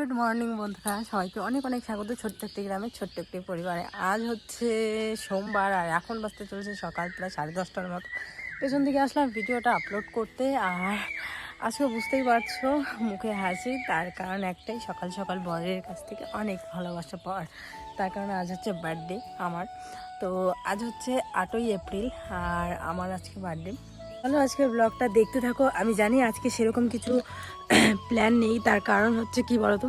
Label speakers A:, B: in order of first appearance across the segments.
A: Good morning বন্ধুরা। সবাইকে অনেক অনেক স্বাগত ছোট্ট একটি গ্রামের ছোট্ট একটি পরিবারে। আজ হচ্ছে সোমবার আর এখন বাজতে চলেছে সকাল প্রায় সাড়ে দশটার মতো। পেছন দিকে আসলাম ভিডিওটা আপলোড করতে আর আজকে বুঝতেই পারছ, মুখে হাসি, তার কারণ একটাই, সকাল সকাল বরের কাছ থেকে অনেক ভালোবাসা পাওয়ার। তার কারণে আজ হচ্ছে বার্থডে আমার। তো আজ হচ্ছে আটই এপ্রিল আর আমার আজকে বার্থডে চলো আজকের ব্লগটা দেখতে থাকো। আমি জানি আজকে সেরকম কিছু প্ল্যান নেই। তার কারণ হচ্ছে কি বলতো?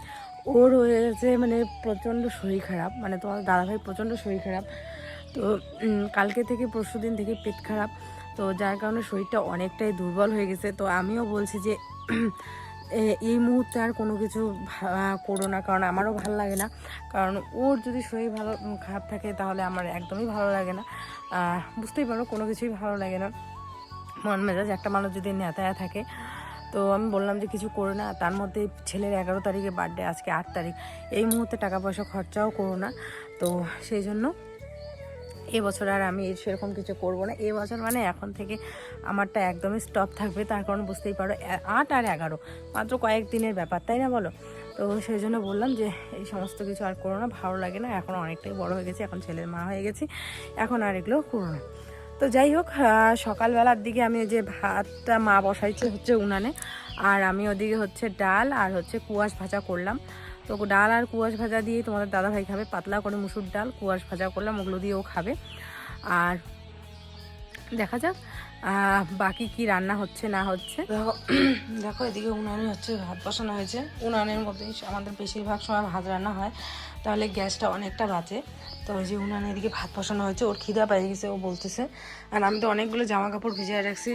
A: ওর হয়েছে মানে প্রচণ্ড শরীর খারাপ। মানে তোমার দাদাভাই প্রচণ্ড শরীর খারাপ। তো কালকে থেকে পরশু দিন থেকে পেট খারাপ। তো যার কারণে শরীরটা অনেকটাই দুর্বল হয়ে গেছে। তো আমিও বলছি যে এই মুহূর্তে আর কোনো কিছু করো না। কারণ আমারও ভালো লাগে না। কারণ ওর যদি শরীর ভালো খারাপ থাকে তাহলে আমার একদমই ভালো লাগে না। বুঝতেই পারো কোনো কিছুই ভালো লাগে না। মন মেজাজ, একটা মানুষ যদি নেতায়া থাকে, তো আমি বললাম যে কিছু করো না, তার মধ্যে ছেলের এগারো তারিখে বার্থডে আজকে আট তারিখ। এই মুহূর্তে টাকা পয়সা খরচাও করো না, তো সেই জন্য এবছর আর আমি সেরকম কিছু করব না। এবছর মানে এখন থেকে আমারটা একদমই স্টপ থাকবে, তার কারণ বুঝতেই পারো আট আর এগারো, মাত্র কয়েক দিনের ব্যাপার, তাই না বলো? তো সেই জন্য বললাম যে এই সমস্ত কিছু আর করো না, ভালো লাগে না, এখন অনেকটাই বড় হয়ে গেছে, এখন ছেলের মা হয়ে গেছি, এখন আর এগুলো করো না। তো যাই হোক সকালবেলার দিকে আমি যে ভাতটা মা বসাইছে হচ্ছে উনানে, আর আমি ওদিকে হচ্ছে ডাল আর হচ্ছে কুয়াশ ভাজা করলাম। তো ডাল আর কুয়াশ ভাজা দিয়ে তোমাদের দাদাভাই খাবে, পাতলা করে মুসুর ডাল, কুয়াশ ভাজা করলাম, ওগুলো দিয়েও খাবে। আর দেখা যাক বাকি কি রান্না হচ্ছে না হচ্ছে। দেখো দেখো এদিকে উনানে হচ্ছে ভাত বসানো হয়েছে। উনানের মধ্যেই আমাদের বেশিরভাগ সময় ভাত রান্না হয়। তাহলে গ্যাসটা অনেকটা বাঁচে তো ওই যে উনান এদিকে ভাত বসানো হয়েছে ওর খিদা পেয়ে গেছে ও বলতেছে। আর আমি তো অনেকগুলো জামা কাপড় ভিজিয়ে রাখছি।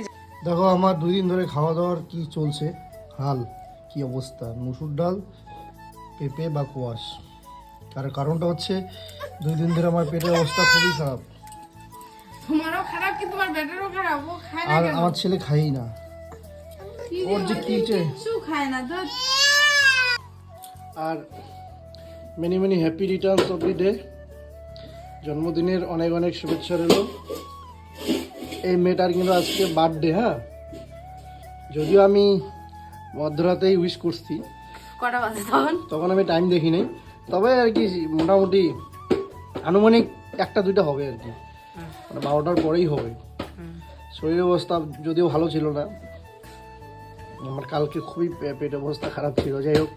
B: দেখো আমার দুই দিন ধরে খাওয়া দাওয়ার কি চলছে? হাল কি অবস্থা? মুসুর ডাল পেঁপে বা কোয়াশ? তার কারণটা হচ্ছে দুই দিন ধরে আমার পেটের অবস্থা খুবই খারাপ।
C: তোমারও খারাপ কি? তোমার ব্যাটারও খারাপ? ও খায় না
B: আর আমার ছেলে খাইই না। ওর যে কি যে
C: কিছু খায় না তো
B: আর many many happy returns of the day জন্মদিনের অনেক অনেক শুভেচ্ছা রইল। এই মেয়েটার কিন্তু আজকে বার্থডে হ্যাঁ? যদিও আমি মধ্যরাতেই উইশ করছি।
A: কটা বাজে তখন?
B: তখন আমি টাইম দেখি নাই। তবে আর কি মোটামুটি আনুমানিক একটা দুইটা হবে আর কি। মানে বারোটার পরেই হবে। শরীর অবস্থা যদিও ভালো ছিল না আমার কালকে খুবই পেট অবস্থা খারাপ ছিল যাই হোক।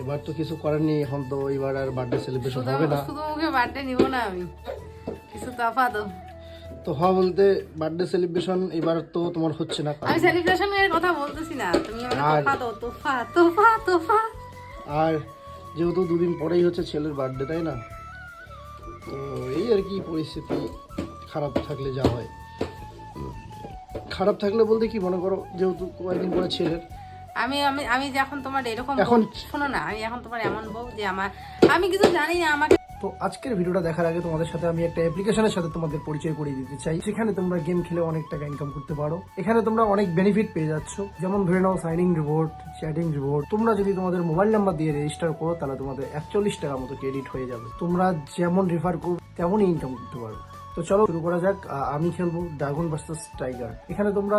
B: এবার তো কিছু করার নেই এখন তো এবার আর বার্থডে সেলিব্রেশন হবে না।
C: শুধু মুখে বার্থডে নিব না আমি। কিছু তফা তো
B: তো হওয়া বলতে বার্থডে সেলিব্রেশন এবার তো তোমার হচ্ছে না
C: আমি সেলিব্রেশন এর কথা বলতেছি না তুমি আমাকে
B: আর-
C: তোফা দাও তোফা তোফা তোফা।
B: আর যেহেতু দুদিন পরেই হচ্ছে ছেলের বার্থডে তাই না? তো এই আর কি পরিস্থিতি খারাপ থাকলে যা হয়। খারাপ থাকলে বলতে কি মনে করো যেহেতু কয়েকদিন পরে ছেলের
C: আমি আমি আমি যখন তোমার এরকম
B: এখন-
C: শোনো না আমি এখন তোমার এমন বউ যে আমার আমি কিছু জানি না আমাকে।
B: তো আজকের ভিডিওটা দেখার আগে তোমাদের সাথে আমি একটা অ্যাপ্লিকেশনের সাথে তোমাদের পরিচয় করিয়ে দিতে চাই। সেখানে তোমরা গেম খেলে অনেক টাকা ইনকাম করতে পারো। এখানে তোমরা অনেক বেনিফিট পেয়ে যাচ্ছ। যেমন ধরে নাও সাইনিং রিওয়ার্ড চ্যাটিং রিওয়ার্ড তোমরা যদি তোমাদের মোবাইল নাম্বার দিয়ে রেজিস্টার করো তাহলে তোমাদের একচল্লিশ টাকা মতো ক্রেডিট হয়ে যাবে। তোমরা যেমন রেফার করো তেমনই ইনকাম করতে পারো। তো চলো শুরু করা যাক। আমি খেলব ড্রাগন ভার্সেস টাইগার। এখানে তোমরা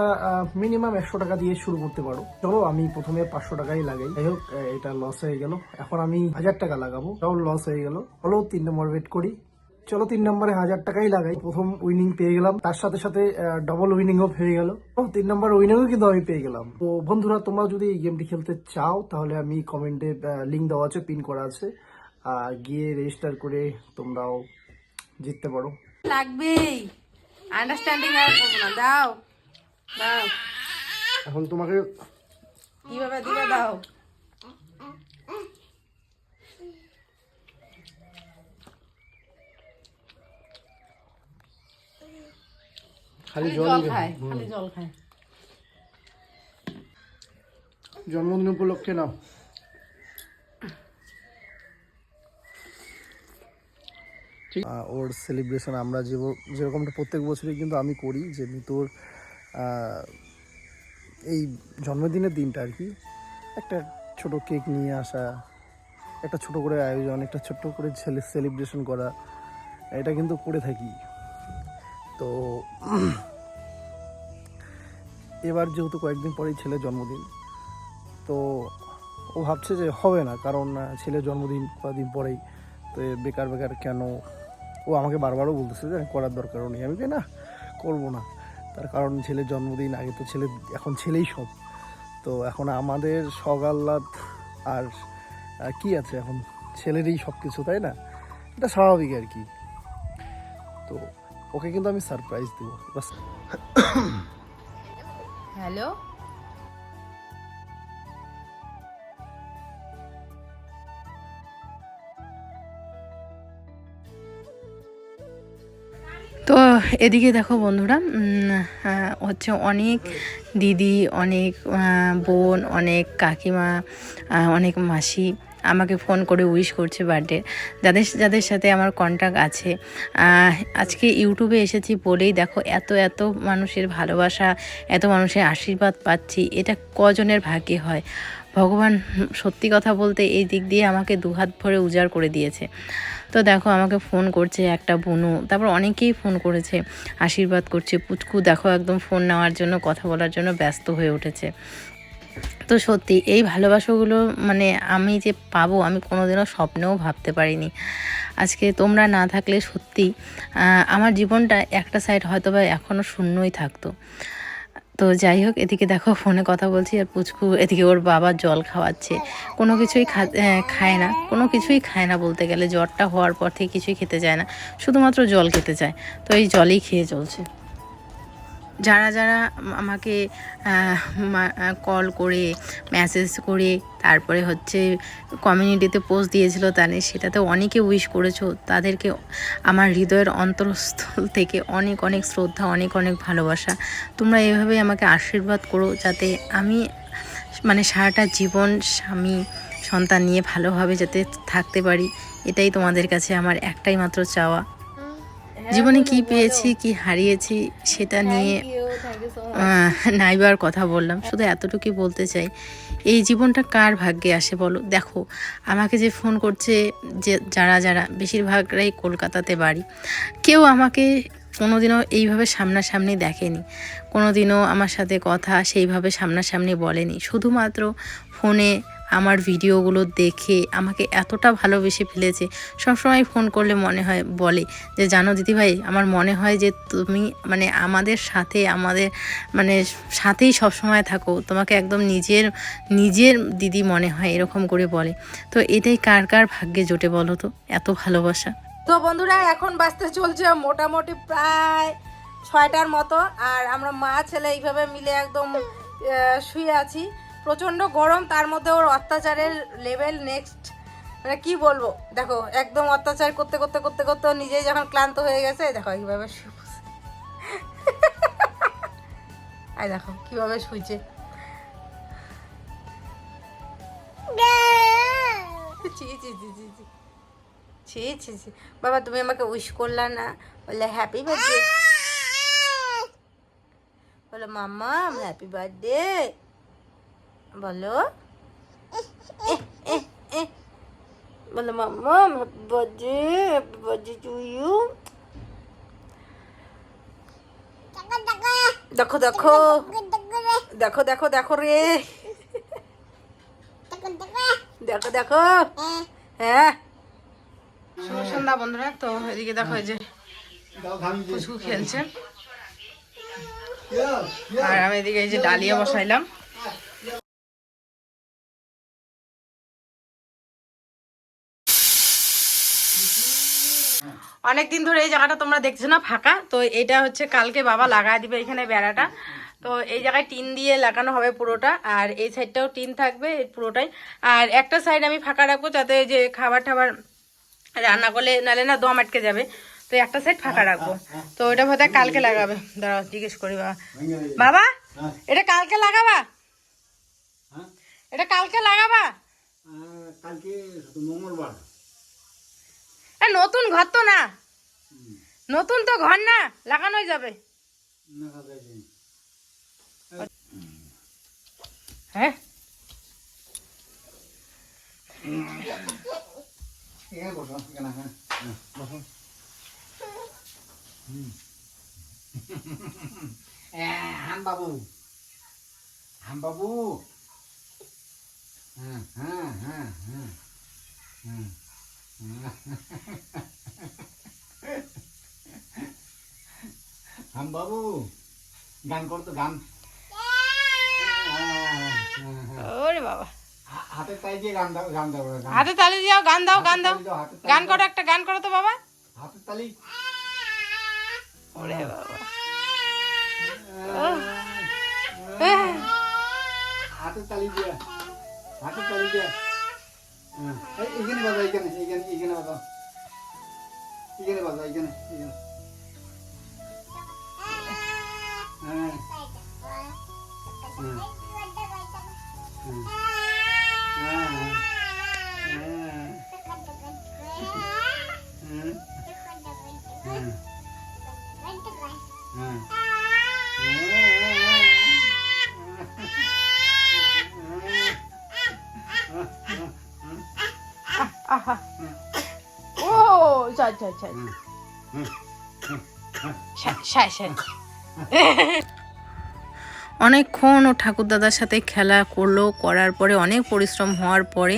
B: মিনিমাম একশো টাকা দিয়ে শুরু করতে পারো। চলো আমি প্রথমে পাঁচশো টাকাই লাগাই। যাই হোক এটা লস হয়ে গেল। এখন আমি হাজার টাকা লাগাবো। তাও লস হয়ে গেল। চলো তিন নম্বর ওয়েট করি। চলো তিন নম্বরে হাজার টাকাই লাগাই। প্রথম উইনিং পেয়ে গেলাম। তার সাথে সাথে ডবল উইনিংও হয়ে গেল। ও, তিন নম্বর উইনিংও কিন্তু আমি পেয়ে গেলাম। তো বন্ধুরা, তোমরা যদি এই গেমটি খেলতে চাও, তাহলে আমি কমেন্টে লিঙ্ক দেওয়া আছে পিন করা আছে। গিয়ে রেজিস্টার করে তোমরাও জিততে পারো।
C: লাগবেই। আন্ডারস্ট্যান্ডিং আর করব না। দাও। দাও।
B: এখন তোমাকে
C: কীভাবে দিবে? দাও।
B: খালি
C: খালি
B: জল
C: জল খায় খালি জল খায়।
B: জন্মদিন উপলক্ষে নাও। ওর সেলিব্রেশন আমরা যে যেরকমটা প্রত্যেক বছরই কিন্তু আমি করি, যে মিতুর এই জন্মদিনের দিনটা আর কি, একটা ছোট কেক নিয়ে আসা, একটা ছোট করে আয়োজন, একটা ছোট্ট করে ছেলে সেলিব্রেশন করা, এটা কিন্তু করে থাকি। তো এবার যেহেতু কয়েকদিন পরেই ছেলের জন্মদিন, তো ও ভাবছে যে হবে না, কারণ ছেলের জন্মদিন কদিন পরেই, তো বেকার বেকার কেন ও আমাকে বারবারও বলতেছে যে করার দরকারও নেই। আমি না, করব না। তার কারণ ছেলের জন্মদিন, আগে তো ছেলে, এখন ছেলেই সব। তো এখন আমাদের শখ আর কি আছে এখন? ছেলেরই সব কিছু তাই না? এটা স্বাভাবিক আর কি। তো ওকে কিন্তু আমি সারপ্রাইজ দেবো।
A: হ্যালো?
D: এদিকে দেখো বন্ধুরা হচ্ছে অনেক দিদি, অনেক বোন, অনেক কাকিমা অনেক মাসি আমাকে ফোন করে উইশ করছে বার্থডে যাদের যাদের সাথে আমার কন্ট্যাক্ট আছে আজকে ইউটিউবে এসেছি বলেই দেখো এত এত মানুষের ভালোবাসা, এত মানুষের আশীর্বাদ পাচ্ছি, এটা কজনের ভাগ্যে হয়? ভগবান সত্যি কথা বলতে এই দিক দিয়ে আমাকে দুহাত ভরে উজাড় করে দিয়েছে। তো দেখো আমাকে ফোন করছে একটা বুনু, তারপর অনেকেই ফোন করেছে, আশীর্বাদ করছে, পুচকু দেখো একদম ফোন নেওয়ার জন্য, কথা বলার জন্য ব্যস্ত হয়ে উঠেছে। তো সত্যি এই ভালোবাসাগুলো মানে আমি যে পাবো, আমি কোনোদিনও স্বপ্নেও ভাবতে পারিনি। আজকে তোমরা না থাকলে সত্যি আমার জীবনটা একটা সাইড হয়তো বা এখনও শূন্যই থাকতো। তো যাই হোক, এদিকে দেখো ফোনে কথা বলছি আর পুচকু এদিকে ওর বাবা জল খাওয়াচ্ছে। কোনো কিছুই খা খায় না। কোনো কিছুই খায় না বলতে গেলে। জ্বরটা হওয়ার পর থেকে কিছুই খেতে চায় না। শুধুমাত্র জল খেতে চায়। তো এই জলই খেয়ে চলছে। যারা যারা আমাকে কল করে মেসেজ করে, তারপরে হচ্ছে কমিউনিটিতে পোস্ট দিয়েছিল তাদের, সেটাতে অনেকে উইশ করেছ, তাদেরকে আমার হৃদয়ের অন্তরস্থল থেকে অনেক অনেক শ্রদ্ধা, অনেক অনেক ভালোবাসা। তোমরা এভাবেই আমাকে আশীর্বাদ করো যাতে আমি মানে সারাটা জীবন স্বামী, সন্তান নিয়ে ভালোভাবে যাতে থাকতে পারি। এটাই তোমাদের কাছে আমার একটাই মাত্র চাওয়া। জীবনে কি পেয়েছি কি হারিয়েছি সেটা নিয়ে নাইবার কথা বললাম। শুধু এতটুকুই বলতে চাই এই জীবনটা কার ভাগ্যে আসে বলো? দেখো আমাকে যে ফোন করছে যে যারা যারা বেশিরভাগরাই কলকাতাতে বাড়ি কেউ আমাকে কোনোদিনও এইভাবে সামনাসামনি দেখেনি। কোনোদিনও আমার সাথে কথা সেইভাবে সামনাসামনি বলেনি। শুধুমাত্র ফোনে আমার ভিডিওগুলো দেখে আমাকে এতটা ভালোবেসে ফেলেছে। সবসময় ফোন করলে মনে হয়, বলে যে, জানো দিদিভাই, আমার মনে হয় যে, তুমি মানে আমাদের সাথে, আমাদের মানে সাথেই সবসময় থাকো। তোমাকে একদম নিজের নিজের দিদি মনে হয়, এরকম করে বলে। তো এটাই কার কার ভাগ্যে জোটে বলো তো? এত ভালোবাসা।
A: তো বন্ধুরা, এখন বাঁচতে চলছে মোটামুটি প্রায় ছয়টার মতো, আর আমরা মা ছেলে এইভাবে মিলে একদম শুয়ে আছি। প্রচণ্ড গরম, তার মধ্যে ওর অত্যাচারের লেভেল নেক্সট মানে কি বলব? দেখো, একদম অত্যাচার করতে করতে করতে করতে নিজেই যখন ক্লান্ত হয়ে গেছে, দেখো এইভাবে বসে। দেখো কীভাবে শুইছে। ছি ছি ছি ছি ছি। ছি ছি ছি। বাবা, তুমি আমাকে উইশ করলা না। বললে হ্যাপি বার্থডে বলো মাম্মা হ্যাপি বার্থডে বলো। বলো, মাম্মা হ্যাপি ইউ দেখো দেখো। দেখো দেখো দেখো রে। দেখো দেখো। হ্যাঁ। শুভ সন্ধ্যা বন্ধুরা, তো এদিকে দেখো যে পুচকু খেলছে। আর আমি এদিকে এই যে ডালিয়া বসাইলাম। অনেক দিন ধরে এই জায়গাটা তোমরা দেখছ না ফাঁকা। তো এটা হচ্ছে কালকে বাবা লাগায় দিবে এখানে বেড়াটা। তো এই জায়গায় টিন দিয়ে লাগানো হবে পুরোটা আর এই সাইডটাও টিন থাকবে পুরোটাই। আর একটা সাইড আমি ফাঁকা রাখব যাতে যে খাবার টাবার রান্না করলে নালে না দম আটকে যাবে। তো একটা সাইড ফাঁকা রাখব। তো ওটা বোধহয় কালকে লাগাবে। দাঁড়াও জিজ্ঞেস করি বাবা। বাবা এটা কালকে লাগাবা? এটা কালকে লাগাবা?
E: কালকে মঙ্গলবার।
A: নতুন ঘর তো না। নতুন তো ঘর না, লাগানোই যাবে। হ্যাঁ?
E: হাম বাবু। হাম বাবু। হ্যাঁ হ্যাঁ হ্যাঁ হ্যাঁ হ্যাঁ। হাম বাবু গান করতো গান।
A: ওরে বাবা।
E: হাতে তাই দিয়ে গান দাও গান দাও
A: হাতে তালি দিও গান দাও গান দাও।
E: তালি তালি
A: গান। করো একটা গান করো তো বাবা।
E: হাতের তালি।
A: ওরে বাবা।
E: হাতের তালি দিয়া হাতের তালি দিয়া। হ্যাঁ, এই- এইখানে বাজা এইখানে এইখানে এইখানে বাজা এইখানে বাজা এইখানে এইখানে হ্যাঁ হুম। হুম। হ্যাঁ, হ্যাঁ। হ্যাঁ।
A: ও অনেকক্ষণ ও ঠাকুরদাদার সাথে খেলা করল করার পরে অনেক পরিশ্রম হওয়ার পরে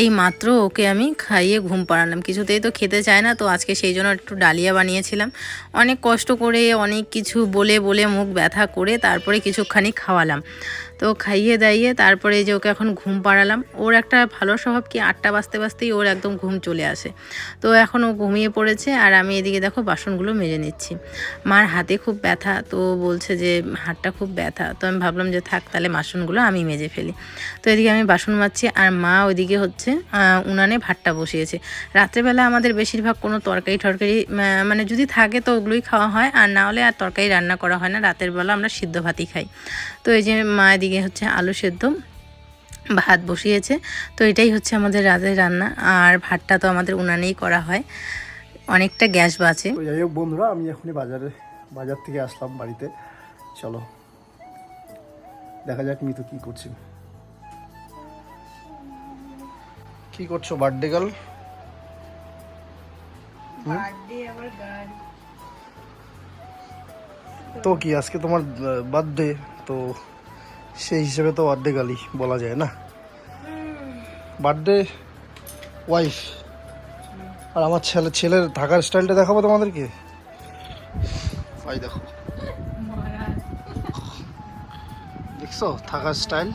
A: এই মাত্র ওকে আমি খাইয়ে ঘুম পাড়ালাম। কিছুতেই তো খেতে চায় না তো আজকে সেই জন্য একটু ডালিয়া বানিয়েছিলাম। অনেক কষ্ট করে অনেক কিছু বলে বলে মুখ ব্যথা করে তারপরে কিছুখানি খাওয়ালাম। তো খাইয়ে দাইয়ে তারপরে যে ওকে এখন ঘুম পাড়ালাম। ওর একটা ভালো স্বভাব কি, আটটা বাজতে বাজতেই ওর একদম ঘুম চলে আসে। তো এখন ও ঘুমিয়ে পড়েছে আর আমি এদিকে দেখো বাসনগুলো মেজে নিচ্ছি। মার হাতে খুব ব্যথা, তো বলছে যে হাতটা খুব ব্যথা। তো আমি ভাবলাম যে থাক, তাহলে বাসনগুলো আমি মেজে ফেলি। তো এদিকে আমি বাসন মাজছি আর মা ওইদিকে হচ্ছে উনানে ভাতটা বসিয়েছে। রাত্রেবেলা আমাদের বেশিরভাগ কোনো তরকারি টরকারি মানে যদি থাকে তো ওগুলোই খাওয়া হয়। আর না হলে আর তরকারি রান্না করা হয় না। রাতের বেলা আমরা সিদ্ধ ভাতই খাই। তো এই যে মা এদিকে হচ্ছে আলু সেদ্ধ ভাত বসিয়েছে। তো এটাই হচ্ছে আমাদের রাতের রান্না আর ভাতটা তো আমাদের উনানেই করা হয়। অনেকটা গ্যাস বাঁচে।
B: যাই হোক বন্ধুরা আমি এখনই বাজারে বাজার থেকে আসলাম বাড়িতে। চলো দেখা যাক মিতু কি করছি। কি করছ বার্থডে গার্ল? তো কি আজকে তোমার বার্থডে? তো সেই হিসেবে তো বার্থডে গালি বলা যায় না। বার্থডে ওয়াইফ আর আমার ছেলে ছেলের থাকার স্টাইলটা দেখাবো তোমাদেরকে? ভাই দেখো। দেখছ? থাকার স্টাইল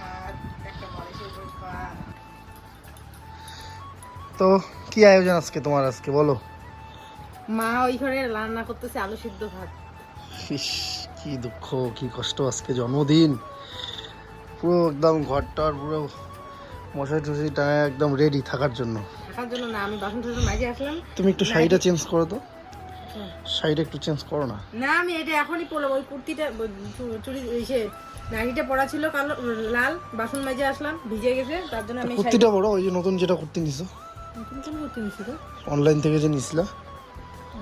B: তো কি আয়োজন আজকে তোমার আজকে? বলো।
A: মা ওই ঘরে রান্না করতেছে আলু সিদ্ধ ভাত।
B: কি দুঃখ কি কষ্ট আজকে জন্মদিন। পুরো একদম ঘরটার পুরো মশাই টশাই টাঙায় একদম রেডি থাকার জন্য।
A: থাকার জন্য না আমি বাসন টাসন মাঝে আসলাম।
B: তুমি একটু শাড়িটা চেঞ্জ করো তো। শাড়িটা একটু চেঞ্জ করো না।
A: না আমি এটা এখনই পরলাম ওই কুর্তিটা চু- চুড়ি সে নাইটিটা পরা ছিল কালো লাল বাসন মাঝে আসলাম ভিজে গেছে তার জন্য আমি
B: কুর্তিটা বড় ওই যে নতুন যেটা কুর্তি নিছো।
A: নতুন কোন কুর্তি নিছি
B: অনলাইন থেকে যে নিছিলা।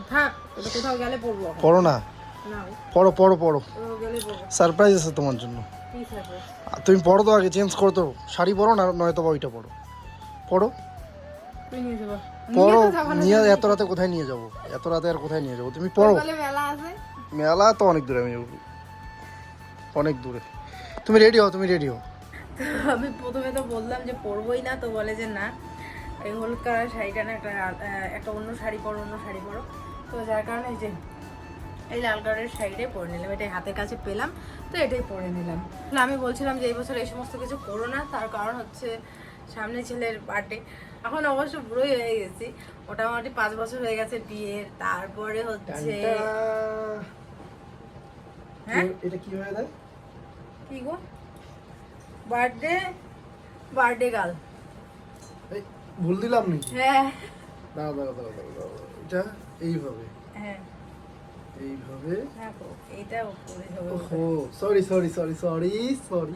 A: থাক এটা কোথাও গেলে পরবো।
B: না
A: না।
B: পড়ো পড়ো পড়ো। সারপ্রাইজ আছে তোমার জন্য। তুমি পড়ো তো আগে চেঞ্জ করো তো শাড়ি পরো না নয়তো বা ওইটা পড়ো। পড়ো। পড়ো
A: তো।
B: নিয়ে এত রাতে কোথায় নিয়ে যাব? এত রাতে আর কোথায় নিয়ে যাব? তুমি পড়ো।
A: মেলা
B: তো অনেক দূরে আমি যাব অনেক দূরে। তুমি রেডি হও তুমি রেডি হও।
A: আমি প্রথমে তো বললাম যে পরবোই না তো বলে যে না। এই হলুদ কালার শাড়িটা না একটা একটা অন্য শাড়ি পরো অন্য শাড়ি পরো। তো যার কারণে যে এই লাল কালারের শাড়িটাই পরে নিলাম। এটাই হাতের কাছে পেলাম তো এটাই পরে নিলাম। আমি বলছিলাম যে এই বছর এই সমস্ত কিছু করো না তার কারণ হচ্ছে সামনে ছেলের বার্থডে এখন অবশ্য বুড়োই হয়ে গেছি মোটামুটি পাঁচ বছর হয়ে গেছে বিয়ের তারপরে হচ্ছে হ্যাঁ?
B: এটা কি হয়ে যায়
A: কি গো? বার্থডে বার্থডে
B: ভুল দিলাম নাকি
A: হ্যাঁ।
B: দাঁড়া দাঁড়া দাঁড়া দাঁড়া দাঁড়া। এটা এইভাবে।
A: হ্যাঁ।
B: এইভাবে।
A: হবে
B: sorry sorry sorry sorry sorry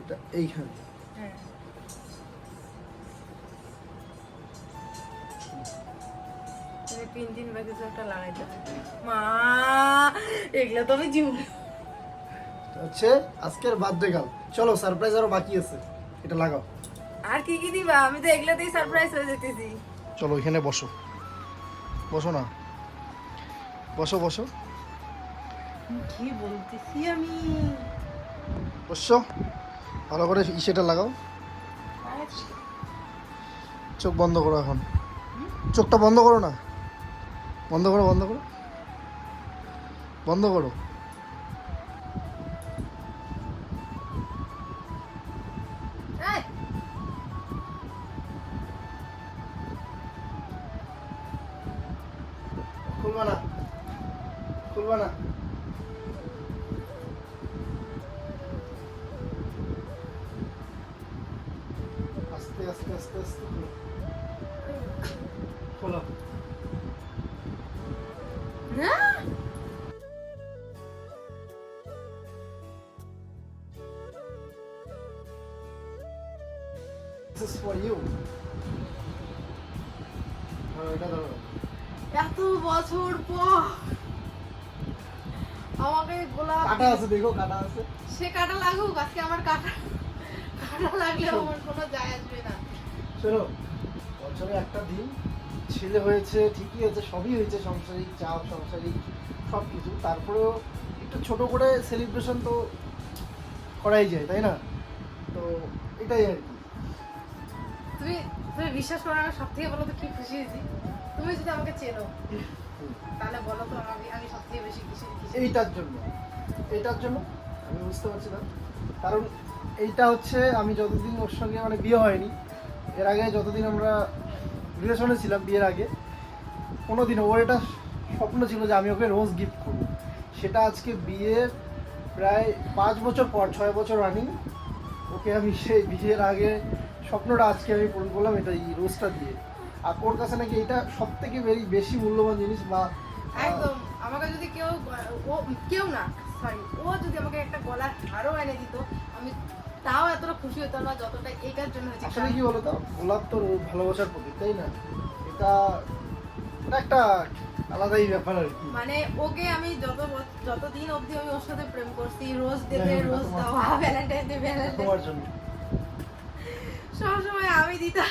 B: এটা এইখানে।
A: হ্যাঁ। তিন দিন বাকি একটা লাগাইতে মা এগুলো তো আমি
B: এটা হচ্ছে আজকের বার্থডে গাল চলো সারপ্রাইজ আরও বাকি আছে। এটা লাগাও।
A: আর কি কি দিবা? আমি তো এগুলোতেই সারপ্রাইজ হয়ে যেতেছি।
B: চলো এখানে বসো। বসো না। বসো বসো।
A: কি বলতেছি আমি?
B: বসো। ভালো করে ইসেটা লাগাও। চোখ বন্ধ করো এখন। চোখটা বন্ধ করো না? বন্ধ করো বন্ধ করো। বন্ধ করো।
A: বছর পর আমাকে গোলাপ
B: কাটা আছে দেখো কাটা আছে।
A: সে কাটা লাগুক আজকে আমার কাটা কাটা লাগলে আমার কোনো যায় আসবে না।
B: শোনো বছরে একটা দিন ছেলে হয়েছে ঠিকই আছে সবই হয়েছে সংসারিক চাপ সংসারিক সব কিছু তারপরেও একটু ছোট করে সেলিব্রেশন তো করাই যায় তাই না? তো এটাই আর কি।
A: তুমি তুমি বিশ্বাস করো আমি সব থেকে বলো তো কি খুশি হয়েছি। তুমি যদি আমাকে চেনো। তাহলে বলো তো, আমি আমি সব থেকে বেশি
B: এইটার জন্য। এইটার জন্য? আমি বুঝতে পারছি না। কারণ এইটা হচ্ছে, আমি যতদিন ওর সঙ্গে মানে বিয়ে হয়নি, এর আগে যতদিন আমরা রিলেশনে ছিলাম বিয়ের আগে কোনোদিন ওর এটা স্বপ্ন ছিল যে আমি ওকে রোজ গিফট করব। সেটা আজকে বিয়ের প্রায় পাঁচ বছর পর, ছয় বছর রানিং ওকে আমি সেই বিয়ের আগে স্বপ্নটা আজকে আমি পূরণ করলাম এটা এই রোজটা দিয়ে। আর ওর কাছে নাকি এটা সব থেকে বেশি মূল্যবান জিনিস বা
A: একদম। আমাকে যদি কেউ ও কেউ না সরি ও যদি আমাকে একটা গলার হারও এনে দিত আমি তাও এতটা খুশি হতাম না যতটা এটার জন্য হয়েছে।
B: আসলে কি বলতো গোলাপ তো ভালোবাসার প্রতীক তাই না? এটা একটা আলাদাই ব্যাপার আর কি।
A: মানে ওকে আমি যত যতদিন অবধি আমি ওর সাথে প্রেম করছি রোজ দেবে
B: হ্যাঁ,
A: রোজ দেওয়া ভ্যালেন্টাইন ডে ভ্যালেন্টাইন
B: তোমার জন্য।
A: সব সময় আমি দিতাম।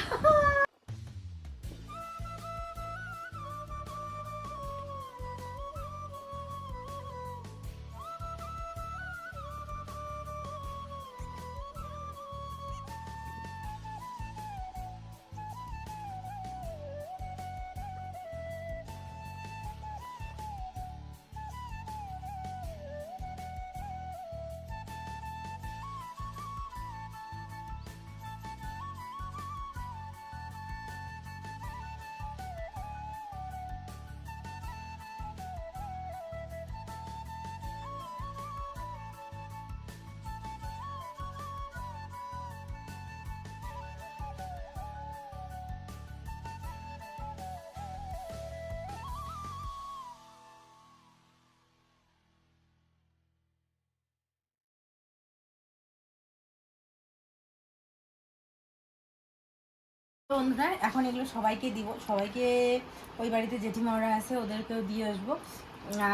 A: বন্ধুরা, এখন এগুলো সবাইকে দিব। সবাইকে ওই বাড়িতে জেঠিমারা আছে, ওদেরকেও দিয়ে আসব।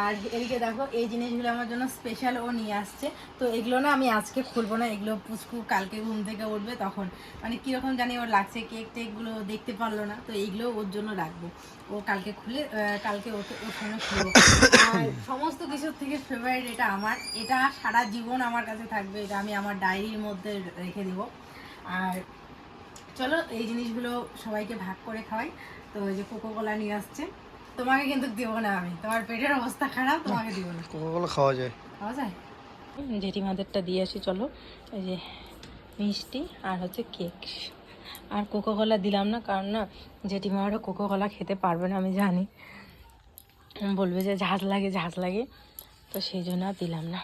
A: আর এদিকে দেখো, এই জিনিসগুলো আমার জন্য স্পেশাল ও নিয়ে আসছে। তো এগুলো না আমি আজকে খুলবো না, এগুলো পুচকু কালকে ঘুম থেকে উঠবে তখন। মানে কীরকম জানি ওর লাগছে, কেক টেকগুলো দেখতে পারল না, তো এইগুলো ওর জন্য রাখব। ও কালকে খুলে কালকে ওকে ওর সঙ্গে খুলবো। আর সমস্ত কিছুর থেকে ফেভারিট এটা আমার। এটা সারা জীবন আমার কাছে থাকবে, এটা আমি আমার ডায়েরির মধ্যে রেখে দেবো। আর চলো এই জিনিসগুলো সবাইকে ভাগ করে খাওয়াই। তো ওই যে কোকো কোলা নিয়ে আসছে। তোমাকে কিন্তু দেবো না আমি। তোমার পেটের অবস্থা খারাপ তোমাকে দিব না।
B: কোকাকোলা খাওয়া যায়।
A: খাওয়া যায়? জেঠিমাদেরটা দিয়ে আসি চলো। এই যে মিষ্টি আর হচ্ছে কেক। আর কোকো কলা দিলাম না কারণ না জেঠিমারও কোকো কলা খেতে পারবে না আমি জানি। বলবে যে ঝাঁজ লাগে ঝাঁজ লাগে। তো সেই জন্য আর দিলাম না।